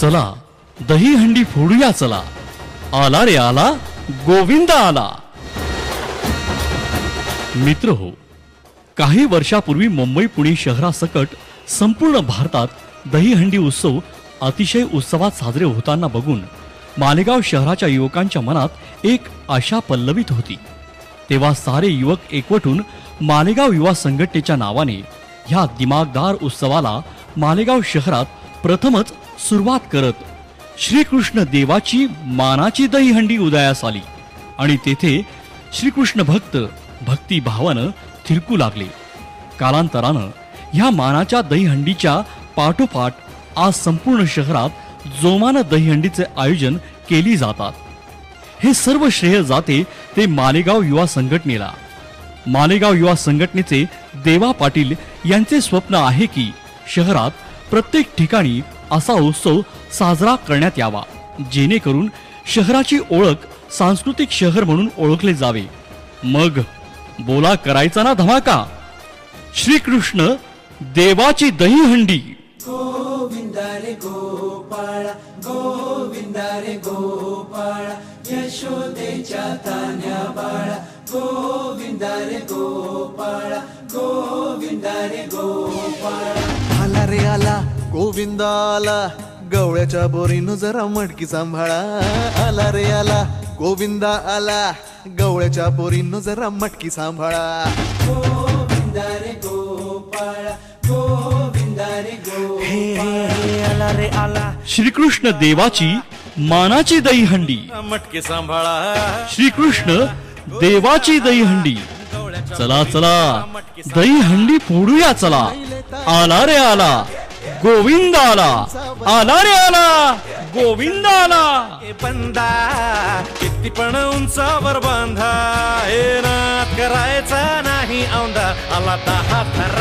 चला दही हंडी फोडूया चला. आला रे आला गोविंद आला. मित्र हो काही वर्षापूर्वी मुंबई पुणे शहरासकट संपूर्ण भारतात दहीहंडी उत्सव अतिशय उत्सवात साजरे होताना बघून मालेगाव शहराच्या युवकांच्या मनात एक आशा पल्लवित होती. तेव्हा सारे युवक एकवटून मालेगाव युवा संघटनेच्या नावाने ह्या दिमागदार उत्सवाला मालेगाव शहरात प्रथमच सुरुवात करत श्रीकृष्ण देवाची मानाची दहीहंडी उदयास आली. आणि तेथे श्रीकृष्ण भक्त भक्तिभावानं थिरकू लागले. कालांतरानं ह्या मानाच्या दहीहंडीच्या पाठोपाठ आज संपूर्ण शहरात जोमानं दहीहंडीचे आयोजन केली जातात. हे सर्व श्रेय जाते ते मालेगाव युवा संघटनेला. मालेगाव युवा संघटनेचे देवा पाटील यांचे स्वप्न आहे की शहरात प्रत्येक ठिकाणी असा उत्सव साजरा करण्यात यावा जेणेकरून शहराची ओळख सांस्कृतिक शहर म्हणून ओळखले जावे. मग बोला करायचा ना धमाका? श्रीकृष्ण देवाची दहीहंडी गोविंदारे गोपाळा. आला गोविंद आला गवळ्याच्या बोरीनं जरा मटकी सांभाळा. आला रे आला गोविंद आला गवळ्याच्या बोरीनं जरा मटकी सांभाळा. हे हे आला रे आला. श्रीकृष्ण देवाची मानाची दहीहंडी. मटके सांभाळा. श्रीकृष्ण देवाची दहीहंडी. चला चला. दही हंडी फोडूया चला. आला रे आला. गोविंद आला आला रे आला. गोविंद आला ए बंदा किती पण उंचावर बांधा. हे करायचा नाही औंदा आला दहा थर